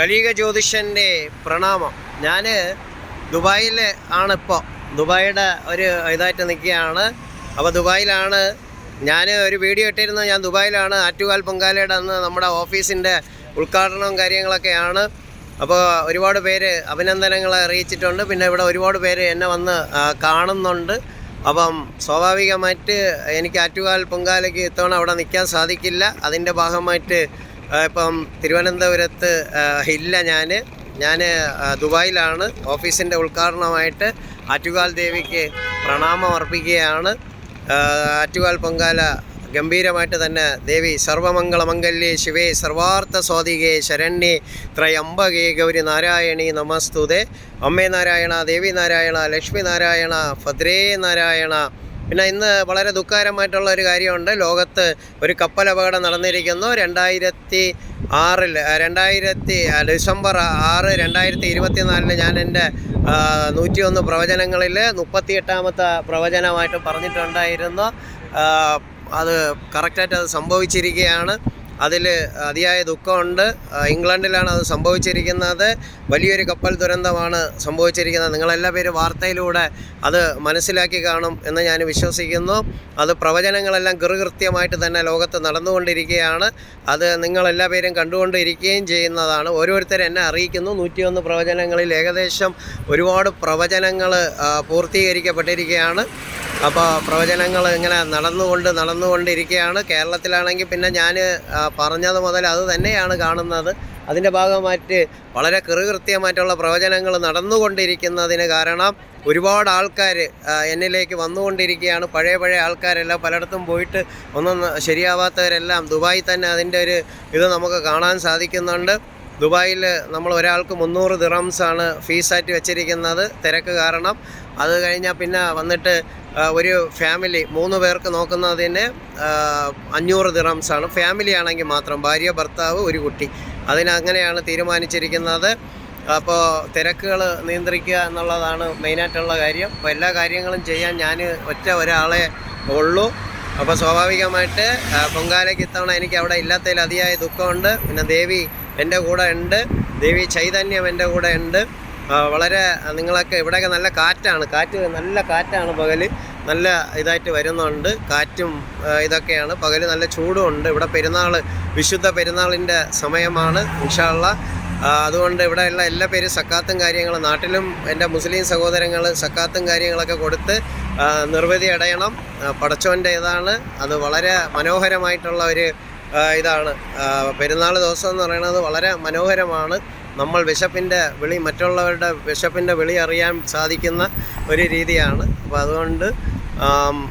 കലിക ജ്യോതിഷന്റെ പ്രണാമം. ഞാൻ ദുബായിൽ ആണിപ്പോൾ ദുബായിയുടെ ഒരു ഇതായിട്ട് നിൽക്കുകയാണ്. അപ്പോൾ ദുബായിലാണ് ഞാൻ ഒരു വീഡിയോ ഇട്ടിരുന്നത്. ഞാൻ ദുബായിലാണ് ആറ്റുകാൽ പൊങ്കാലയുടെ അന്ന് നമ്മുടെ ഓഫീസിന്റെ ഉദ്ഘാടനവും കാര്യങ്ങളൊക്കെയാണ്. അപ്പോൾ ഒരുപാട് പേര് അഭിനന്ദനങ്ങൾ അറിയിച്ചിട്ടുണ്ട്. പിന്നെ ഇവിടെ ഒരുപാട് പേര് എന്നെ വന്ന് കാണുന്നുണ്ട്. അപ്പം സ്വാഭാവികമായിട്ട് എനിക്ക് ആറ്റുകാൽ പൊങ്കാലയ്ക്ക് ഇത്തവണ അവിടെ നിൽക്കാൻ സാധിക്കില്ല. അതിന്റെ ഭാഗമായിട്ട് ഇപ്പം തിരുവനന്തപുരത്ത് ഇല്ല ഞാൻ ഞാൻ ദുബായിലാണ്. ഓഫീസിന്റെ ഉദ്ഘാടനമായിട്ട് ആറ്റുകാൽ ദേവിക്ക് പ്രണാമം അർപ്പിക്കുകയാണ്. ആറ്റുകാൽ പൊങ്കാല ഗംഭീരമായിട്ട് തന്നെ ദേവി സർവമംഗളമംഗല്യേ ശിവേ സർവാർത്ഥ സ്വാതികേ ശരണ്യേ ത്രയംബകേ ഗൗരി നാരായണി നമസ്തുതേ. അമ്മേ നാരായണ ദേവി നാരായണ ലക്ഷ്മി നാരായണ ഭദ്രേ നാരായണ പിന്നെ ഇന്ന് വളരെ ദുഃഖകരമായിട്ടുള്ള ഒരു കാര്യമുണ്ട്. ലോകത്ത് ഒരു കപ്പൽ അപകടം നടന്നിരിക്കുന്നു. രണ്ടായിരത്തി ആറിൽ രണ്ടായിരത്തി ഡിസംബർ ആറ് രണ്ടായിരത്തി ഇരുപത്തിനാലിന് ഞാൻ എന്റെ നൂറ്റിയൊന്ന് പ്രവചനങ്ങളിൽ മുപ്പത്തിയെട്ടാമത്തെ പ്രവചനമായിട്ട് പറഞ്ഞിട്ടുണ്ടായിരുന്നു. അത് കറക്റ്റായിട്ട് അത് സംഭവിച്ചിരിക്കുകയാണ്. അതിൽ അതിയായ ദുഃഖമുണ്ട്. ഇംഗ്ലണ്ടിലാണ് അത് സംഭവിച്ചിരിക്കുന്നത്. വലിയൊരു കപ്പൽ ദുരന്തമാണ് സംഭവിച്ചിരിക്കുന്നത്. നിങ്ങളെല്ലാ പേരും വാർത്തയിലൂടെ അത് മനസ്സിലാക്കി കാണും എന്ന് ഞാൻ വിശ്വസിക്കുന്നു. അത് പ്രവചനങ്ങളെല്ലാം കൃകൃത്യമായിട്ട് തന്നെ ലോകത്ത് നടന്നുകൊണ്ടിരിക്കുകയാണ്. അത് നിങ്ങളെല്ലാ പേരും കണ്ടുകൊണ്ടിരിക്കുകയും ചെയ്യുന്നതാണ്. ഓരോരുത്തരും എന്നെ അറിയിക്കുന്നു. നൂറ്റിയൊന്ന് പ്രവചനങ്ങളിൽ ഏകദേശം ഒരുപാട് പ്രവചനങ്ങൾ പൂർത്തീകരിക്കപ്പെട്ടിരിക്കുകയാണ്. അപ്പോൾ പ്രവചനങ്ങൾ ഇങ്ങനെ നടന്നുകൊണ്ട് നടന്നുകൊണ്ടിരിക്കുകയാണ്. കേരളത്തിലാണെങ്കിൽ പിന്നെ ഞാൻ പറഞ്ഞത് മുതൽ അത് തന്നെയാണ് കാണുന്നത്. അതിന്റെ ഭാഗമായിട്ട് വളരെ കൃകൃത്യമായിട്ടുള്ള പ്രവചനങ്ങൾ നടന്നുകൊണ്ടിരിക്കുന്നതിന് കാരണം ഒരുപാട് ആൾക്കാർ എന്നിലേക്ക് വന്നുകൊണ്ടിരിക്കുകയാണ്. പഴയ പഴയ ആൾക്കാരെല്ലാം പലയിടത്തും പോയിട്ട് ഒന്നും ശരിയാവാത്തവരെല്ലാം ദുബായിൽ തന്നെ അതിന്റെ ഒരു ഇത് നമുക്ക് കാണാൻ സാധിക്കുന്നുണ്ട്. ദുബായിൽ നമ്മൾ ഒരാൾക്ക് മുന്നൂറ് ദിറംസാണ് ഫീസായിട്ട് വെച്ചിരിക്കുന്നത് തിരക്ക് കാരണം. അത് കഴിഞ്ഞാൽ പിന്നെ വന്നിട്ട് ഒരു ഫാമിലി മൂന്ന് പേർക്ക് നോക്കുന്നതിന് അഞ്ഞൂറ് ദിറംസ് ആണ്. ഫാമിലി ആണെങ്കിൽ മാത്രം ഭാര്യ ഭർത്താവ് ഒരു കുട്ടി. അതിനങ്ങനെയാണ് തീരുമാനിച്ചിരിക്കുന്നത്. അപ്പോൾ തിരക്കുകൾ നിയന്ത്രിക്കുക എന്നുള്ളതാണ് മെയിനായിട്ടുള്ള കാര്യം. അപ്പോൾ എല്ലാ കാര്യങ്ങളും ചെയ്യാൻ ഞാൻ ഒറ്റ ഒരാളെ ഉള്ളൂ. അപ്പോൾ സ്വാഭാവികമായിട്ട് പൊങ്കാലയ്ക്ക് ഇത്തവണ എനിക്ക് അവിടെ ഇല്ലാത്തതിൽ അതിയായ ദുഃഖമുണ്ട്. പിന്നെ ദേവി എന്റെ കൂടെ ഉണ്ട്. ദേവി ചൈതന്യം എന്റെ കൂടെ ഉണ്ട്. വളരെ നിങ്ങളൊക്കെ ഇവിടെയൊക്കെ നല്ല കാറ്റാണ്. കാറ്റ് നല്ല കാറ്റാണ് പകൽ നല്ല ഇതായിട്ട് വരുന്നുണ്ട്. കാറ്റും ഇതൊക്കെയാണ്. പകൽ നല്ല ചൂടും ഉണ്ട്. ഇവിടെ പെരുന്നാൾ വിശുദ്ധ പെരുന്നാളിന്റെ സമയമാണ് ഇൻഷാള്ള. അതുകൊണ്ട് ഇവിടെയുള്ള എല്ലാ പേരും സക്കാത്തും കാര്യങ്ങളും നാട്ടിലും എന്റെ മുസ്ലിം സഹോദരങ്ങൾ സക്കാത്തും കാര്യങ്ങളൊക്കെ കൊടുത്ത് നിർവധി അടയണം. പടച്ചോന്റെ ഇതാണ്. അത് വളരെ മനോഹരമായിട്ടുള്ള ഒരു ഇതാണ്. പെരുന്നാൾ ദിവസം എന്ന് പറയുന്നത് വളരെ മനോഹരമാണ്. നമ്മൾ വിശപ്പിന്റെ വിളി മറ്റുള്ളവരുടെ വിശപ്പിന്റെ വിളി അറിയാൻ സാധിക്കുന്ന ഒരു രീതിയാണ്. അപ്പോൾ അതുകൊണ്ട്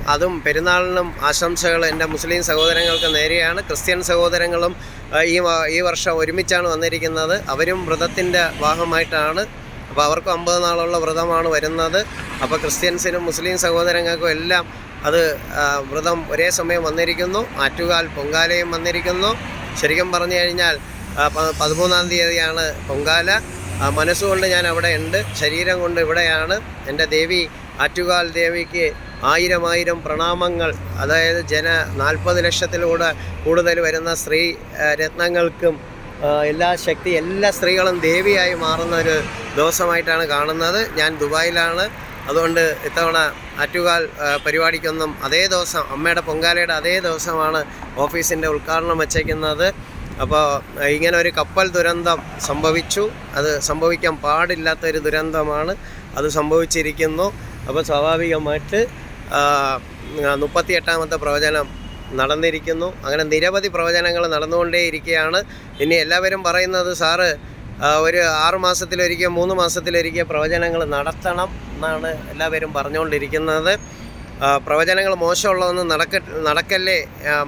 അതും പെരുന്നാളിനും ആശംസകൾ എന്റെ മുസ്ലിം സഹോദരങ്ങൾക്ക് നേരെയാണ്. ക്രിസ്ത്യൻ സഹോദരങ്ങളും ഈ ഈ വർഷം ഒരുമിച്ചാണ് വന്നിരിക്കുന്നത്. അവരും വ്രതത്തിന്റെ ഭാഗമായിട്ടാണ്. അപ്പോൾ അവർക്കും അമ്പത് നാളുള്ള വ്രതമാണ് വരുന്നത്. അപ്പോൾ ക്രിസ്ത്യൻസിനും മുസ്ലിം സഹോദരങ്ങൾക്കും എല്ലാം അത് വ്രതം ഒരേ സമയം വന്നിരിക്കുന്നു. ആറ്റുകാൽ പൊങ്കാലയും വന്നിരിക്കുന്നു. ശരിക്കും പറഞ്ഞു കഴിഞ്ഞാൽ പതിമൂന്നാം തീയതിയാണ് പൊങ്കാല. മനസ്സുകൊണ്ട് ഞാൻ അവിടെ ഉണ്ട്. ശരീരം കൊണ്ട് ഇവിടെയാണ്. എന്റെ ദേവി ആറ്റുകാൽ ദേവിക്ക് ആയിരം ആയിരം പ്രണാമങ്ങൾ അതായത് ജന നാൽപ്പത് ലക്ഷത്തിലൂടെ കൂടുതൽ വരുന്ന സ്ത്രീ രത്നങ്ങൾക്കും എല്ലാ ശക്തി എല്ലാ സ്ത്രീകളും ദേവിയായി മാറുന്ന ഒരു ദിവസമായിട്ടാണ് കാണുന്നത്. ഞാൻ ദുബായിലാണ്. അതുകൊണ്ട് ഇത്തവണ ആറ്റുകാൽ പരിപാടിക്കൊന്നും അതേ ദിവസം അമ്മയുടെ പൊങ്കാലയുടെ അതേ ദിവസമാണ് ഓഫീസിന്റെ ഉദ്ഘാടനം വച്ചേക്കുന്നത്. അപ്പോൾ ഇങ്ങനെ ഒരു കപ്പൽ ദുരന്തം സംഭവിച്ചു. അത് സംഭവിക്കാൻ പാടില്ലാത്ത ഒരു ദുരന്തമാണ് അത് സംഭവിച്ചിരിക്കുന്നു. അപ്പോൾ സ്വാഭാവികമായിട്ട് മുപ്പത്തിയെട്ടാമത്തെ പ്രവചനം നടന്നിരിക്കുന്നു. അങ്ങനെ നിരവധി പ്രവചനങ്ങൾ നടന്നുകൊണ്ടേയിരിക്കുകയാണ്. ഇനി എല്ലാവരും പറയുന്നത് സാറ് ഒരു ആറ് മാസത്തിലൊരിക്കൽ മൂന്ന് മാസത്തിലൊരിക്കൽ പ്രവചനങ്ങൾ നടത്തണം എന്നാണ് എല്ലാവരും പറഞ്ഞുകൊണ്ടിരിക്കുന്നത്. പ്രവചനങ്ങൾ മോശമുള്ളതൊന്നും നടക്ക നടക്കല്ലേ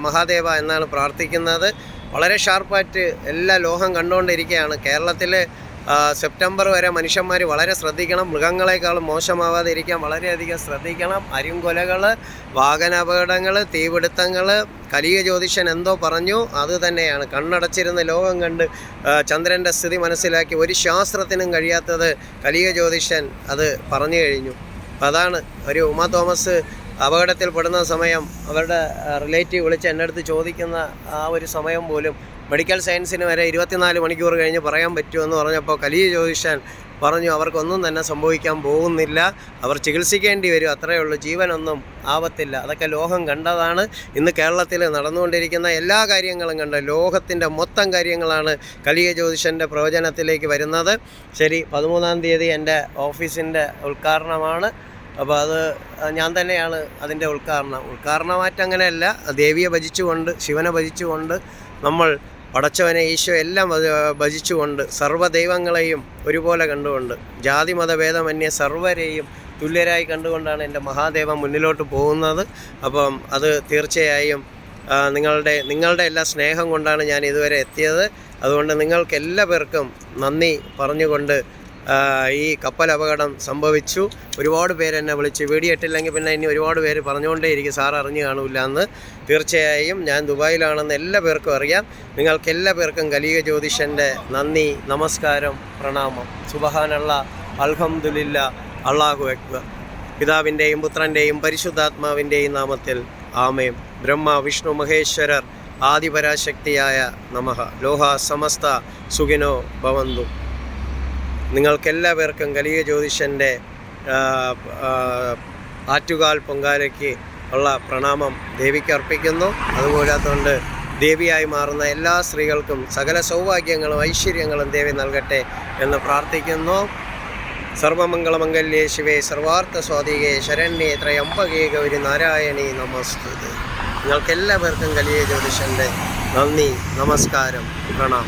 മഹാദേവ എന്നാണ് പ്രാർത്ഥിക്കുന്നത്. വളരെ ഷാർപ്പായിട്ട് എല്ലാ ലോഹം കണ്ടുകൊണ്ടിരിക്കുകയാണ്. കേരളത്തിൽ സെപ്റ്റംബർ വരെ മനുഷ്യന്മാർ വളരെ ശ്രദ്ധിക്കണം. മൃഗങ്ങളെക്കാളും മോശമാവാതെ ഇരിക്കാൻ വളരെയധികം ശ്രദ്ധിക്കണം. അരിങ്കൊലകൾ വാഹനാപകടങ്ങൾ തീപിടുത്തങ്ങൾ കലിയ ജ്യോതിഷൻ എന്തോ പറഞ്ഞു. അത് തന്നെയാണ്. കണ്ണടച്ചിരുന്ന ലോകം കണ്ട് ചന്ദ്രന്റെ സ്ഥിതി മനസ്സിലാക്കി ഒരു ശാസ്ത്രത്തിനും കഴിയാത്തത് കലിയ ജ്യോതിഷൻ അത് പറഞ്ഞു കഴിഞ്ഞു. അതാണ് ഒരു ഉമ തോമസ് അപകടത്തിൽപ്പെടുന്ന സമയം അവരുടെ റിലേറ്റീവ് വിളിച്ച് എന്റെ അടുത്ത് ചോദിക്കുന്ന ആ ഒരു സമയം പോലും മെഡിക്കൽ സയൻസിന് വരെ ഇരുപത്തിനാല് മണിക്കൂർ കഴിഞ്ഞ് പറയാൻ പറ്റുമെന്ന് പറഞ്ഞപ്പോൾ കലിയ ജ്യോതിഷൻ പറഞ്ഞു അവർക്കൊന്നും തന്നെ സംഭവിക്കാൻ പോകുന്നില്ല. അവർ ചികിത്സിക്കേണ്ടി വരും. അത്രയേ ഉള്ളൂ. ജീവനൊന്നും ആവത്തില്ല. അതൊക്കെ ലോകം കണ്ടതാണ്. ഇന്ന് കേരളത്തിൽ നടന്നുകൊണ്ടിരിക്കുന്ന എല്ലാ കാര്യങ്ങളും കണ്ട് ലോകത്തിന്റെ മൊത്തം കാര്യങ്ങളാണ് കലിയ ജ്യോതിഷന്റെ പ്രവചനത്തിലേക്ക് വരുന്നത്. ശരി പതിമൂന്നാം തീയതി എന്റെ ഓഫീസിന്റെ ഉദ്ഘാടനമാണ്. അപ്പോൾ അത് ഞാൻ തന്നെയാണ് അതിന്റെ ഉദ്ഘാടനം. ഉദ്ഘാടനമായിട്ട് അങ്ങനെയല്ല ദേവിയെ ഭജിച്ചുകൊണ്ട് ശിവനെ ഭജിച്ചുകൊണ്ട് നമ്മൾ പടച്ചവനെ ഈശോ എല്ലാം ഭജ- ഭജിച്ചുകൊണ്ട് സർവദൈവങ്ങളെയും ഒരുപോലെ കണ്ടുകൊണ്ട് ജാതി മതഭേദമന്യേ സർവരെയും തുല്യരായി കണ്ടുകൊണ്ടാണ് എന്റെ മഹാദേവൻ മുന്നിലോട്ട് പോകുന്നത്. അപ്പം അത് തീർച്ചയായും നിങ്ങളുടെ നിങ്ങളുടെ എല്ലാ സ്നേഹം കൊണ്ടാണ് ഞാൻ ഇതുവരെ എത്തിയത്. അതുകൊണ്ട് നിങ്ങൾക്ക് എല്ലാ പേർക്കും നന്ദി പറഞ്ഞുകൊണ്ട് ഈ കപ്പൽ അപകടം സംഭവിച്ചു. ഒരുപാട് പേര് എന്നെ വിളിച്ച് വീഡിയോ ഇട്ടില്ലെങ്കിൽ പിന്നെ ഇനി ഒരുപാട് പേര് പറഞ്ഞുകൊണ്ടേയിരിക്കും. സാർ അറിഞ്ഞു കാണൂല എന്ന് തീർച്ചയായും ഞാൻ ദുബായിലാണെന്ന് എല്ലാ പേർക്കും അറിയാം. നിങ്ങൾക്ക് എല്ലാ പേർക്കും കലിക ജ്യോതിഷന്റെ നന്ദി നമസ്കാരം പ്രണാമം. സുബഹാനുള്ള അൽഹംദുലില്ല അള്ളാഹു അക്ബർ. പിതാവിന്റെയും പുത്രന്റെയും പരിശുദ്ധാത്മാവിന്റെയും നാമത്തിൽ ആമേം ബ്രഹ്മ വിഷ്ണു മഹേശ്വരർ ആദിപരാശക്തിയായ നമഃ ലോഹ സമസ്ത സുഖിനോ ഭവന്തു. നിങ്ങൾക്കെല്ലാവർക്കും കലിക ജ്യോതിഷന്റെ ആറ്റുകാൽ പൊങ്കാലയ്ക്ക് ഉള്ള പ്രണാമം ദേവിക്ക് അർപ്പിക്കുന്നു. അതുകൂടാത്തതുകൊണ്ട് ദേവിയായി മാറുന്ന എല്ലാ സ്ത്രീകൾക്കും സകല സൗഭാഗ്യങ്ങളും ഐശ്വര്യങ്ങളും ദേവി നൽകട്ടെ എന്ന് പ്രാർത്ഥിക്കുന്നു. സർവമംഗളമംഗല്യേ ശിവേ സർവാർത്ഥ സ്വാതികേ ശരണ്യേ ത്രയംബകേ ഗൗരി നാരായണി നമസ്തുതേ. നിങ്ങൾക്കെല്ലാവർക്കും കലിയ ജ്യോതിഷന്റെ നന്ദി നമസ്കാരം പ്രണാം